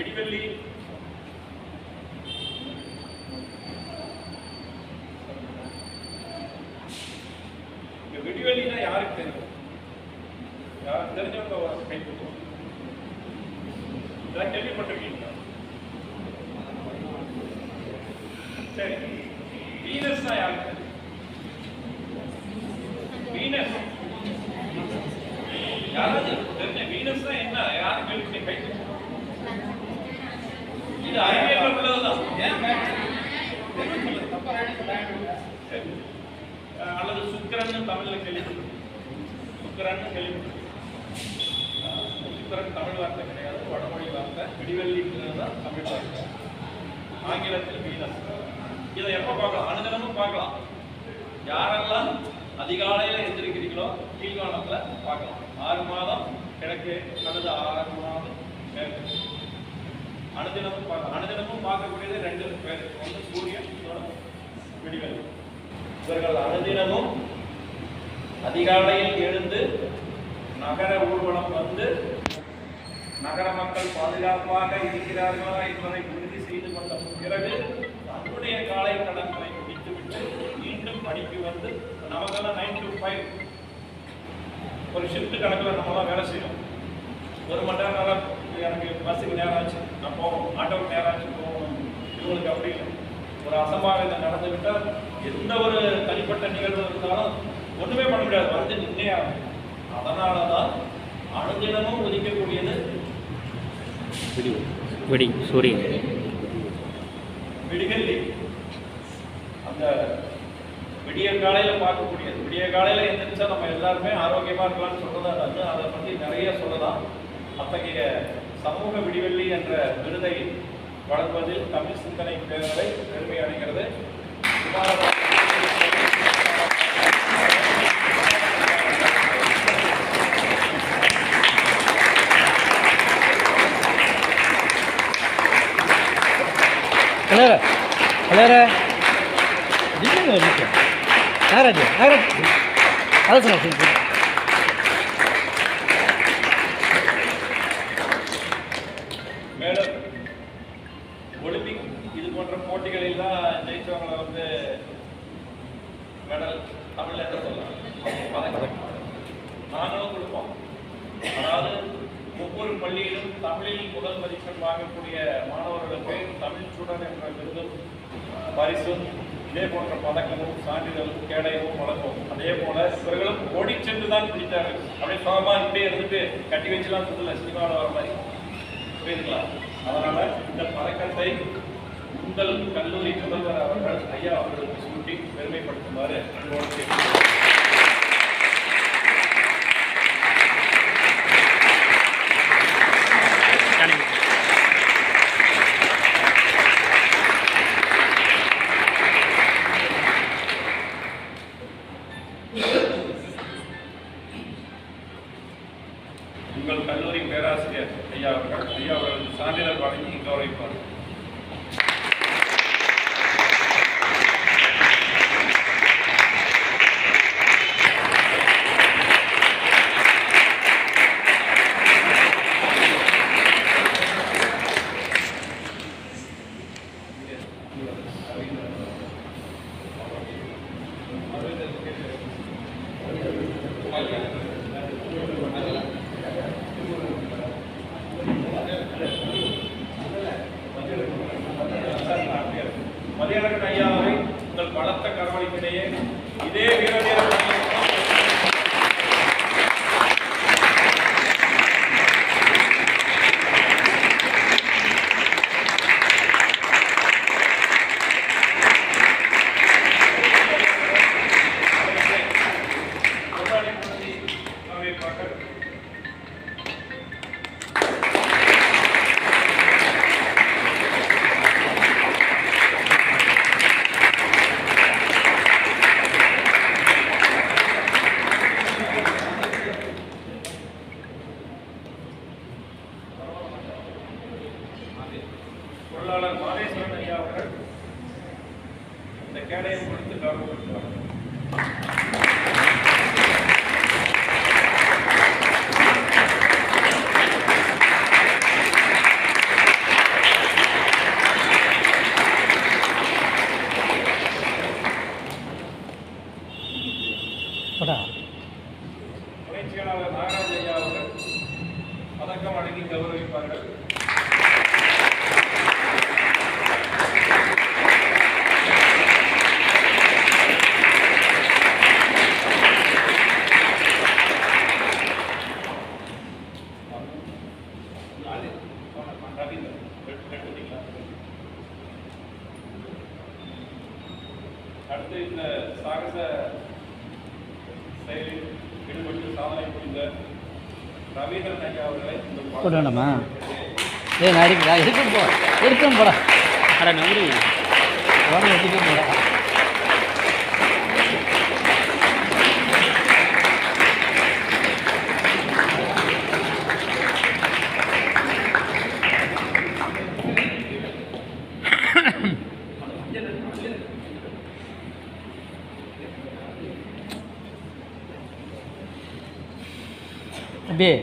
Medical leave medical ಲೀವ್ನ ಯಾರಿಗೆ ತರಬೇಕು ಯಾರು ದರ್ಜನ ಕೈ ಕೊಟ್ಟು ನಾನು ಕೇಳಿಪಟ್ಟಿರ್ಲಿಲ್ಲ ಸರಿ ವೀನಸ್ನ ಯಾರಿಗೆ அல்லது சுக்கரன் தமிழ்ல கேள்வி சுக்கரன் கேள்வி சுக்கரன் தமிழ் வார்த்தை கிடையாது வடமொழி வார்த்தை. விடிவெள்ளிங்கிறது தான் தமிழ் வார்த்தை. ஆங்கிலத்தில் வீதம். இதை எப்போ பார்க்கலாம்? அனுதினமும் பார்க்கலாம். யாரெல்லாம் அதிகாலையில் எந்திரிக்கிறீங்களோ கீழ்காலத்துல பார்க்கலாம். ஆறு மாதம் கிழக்கு அல்லது ஆறு மாதம் மேற்கு. அனுதினமும் பார்க்க அனுதினமும் பார்க்கக்கூடியது ரெண்டு பேர். ஒன்று சூரியன் இன்னொன்று இவர்கள் அனுதினமும் அதிகாலையில் எழுந்து நகர ஊர்வலம் வந்து நகர மக்கள் பாதுகாப்பாக இருக்கிறார்களா என்பதை உறுதி செய்து கொண்ட பிறகு தன்னுடைய காலை கடன்களை முடித்துவிட்டு மீண்டும் பணிக்கு வந்து நமக்கெல்லாம் நைன் டு ஃபைவ் ஒரு ஷிஃப்ட் கணக்கில் நம்மளாம் வேலை செய்யணும். ஒரு மணி நேரம் நேரம் எனக்கு பஸ்ஸுக்கு நேரம் ஆச்சு. நான் போகணும். ஆட்டோவுக்கு நேரம் ஆச்சு போகணும். இவங்களுக்கு அப்படி இல்லை. ஒரு அசம்பாவிதம் நடந்து விட்டால் எந்த ஒரு தனிப்பட்ட நிகழ்வு இருந்தாலும் ஒண்ணுமே பண்ண முடியாது. வந்து நின்னே ஆகும் அதனால தான் அனுதினமும் ஒதுக்கக்கூடியது விடி விடி சூரியன். விடிகல்லி அந்த விடிய காலையில பார்க்கக்கூடியது. விடிய காலையில எந்திரிச்சா நம்ம எல்லாருமே ஆரோக்கியமா இருக்கலாம்னு சொல்றதா வந்து அதை பத்தி நிறைய சொல்லலாம். அத்தகைய சமூக விடிவெள்ளி என்ற விருதை வழங்குவதில் தமிழ் சிந்தனை பேரவை பெருமை அடைகிறது. அழகா அழகா இல்லைங்க ஒரு நிமிஷம் தமிழ்ல என்ன சொல்லலாம் பதக்கம் நாங்களும் கொடுப்போம் அதாவது ஒவ்வொரு பள்ளியிலும் தமிழில் முதல் மதிப்பெண் வாங்கக்கூடிய மாணவர்களுக்கு தமிழ் சுடன் என்ற விருதும் பரிசும் இதே போன்ற பதக்கமும் சான்றிதழும் கேடயமும் வழங்கும் அதே போல இவர்களும் ஓடி சென்று தான் பிடித்தார்கள் அப்படியே சோகமா இப்படியே இருந்துட்டு கட்டி வச்சுலாம் சொல்லல சினிமாவில் வர மாதிரி புரியுதுங்களா அதனால இந்த பதக்கத்தை உங்கள் கல்லூரி முதல்வர் அவர்கள் ஐயா அவர்களுக்கு சூட்டி பெருமைப்படுத்துமாறு அன்போடு கேட்டுக்கொள்கிறேன். உங்கள் கல்லூரி பேராசிரியர் ஐயா அவர்கள் ஐயா அவர்களுக்கு சான்றிதழ் வழங்கி கௌரவிப்பார் மதியழகன் ஐயாவை உங்கள் பலத்த கரவழிக்கிடையே இதே வீரதீர அடுத்து இந்த சாகச செயலில் ஈடுபட்டு சாதனை புரிந்த ரவீந்திரன் ஐயா அவர்களை இந்த போட வேண்டாமா? ஏய் நான் எடுக்கிறா எடுக்கும் போ. எடுக்கும் போடா அட நம்பி உடனே எடுத்துட்டு போடா அப்படியே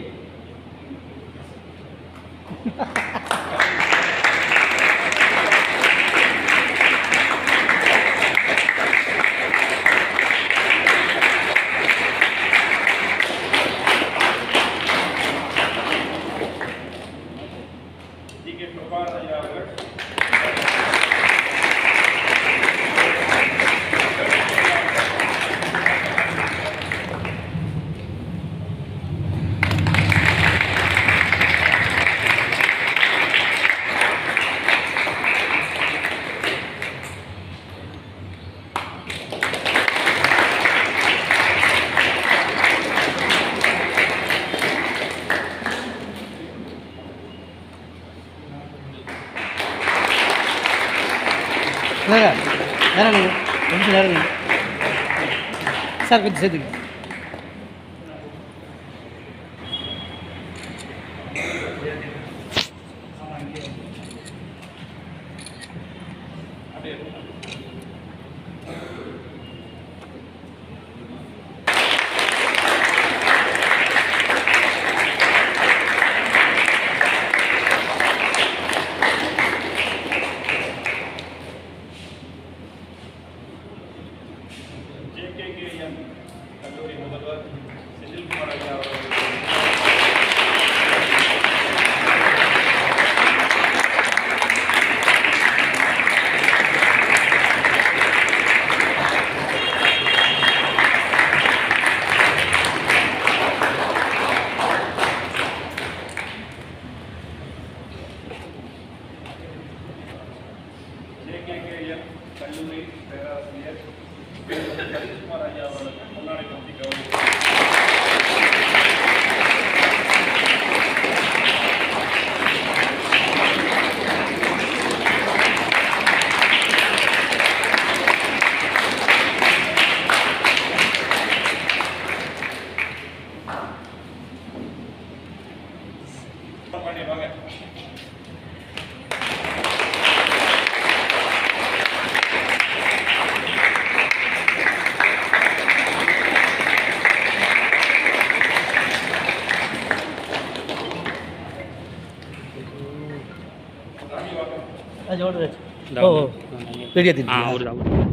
நேரம் நீங்கள் கொஞ்சம் நேரம் நீங்கள் சார் கொஞ்சம் சேர்த்துங்க ஜேகேகேஎம் கல்லூரி முதல்வர் செந்தில்குமார் ஐயா அவர்கள் ஓடுது ஓ ஓ பெரிய ஆ ஒரு ஜவுளி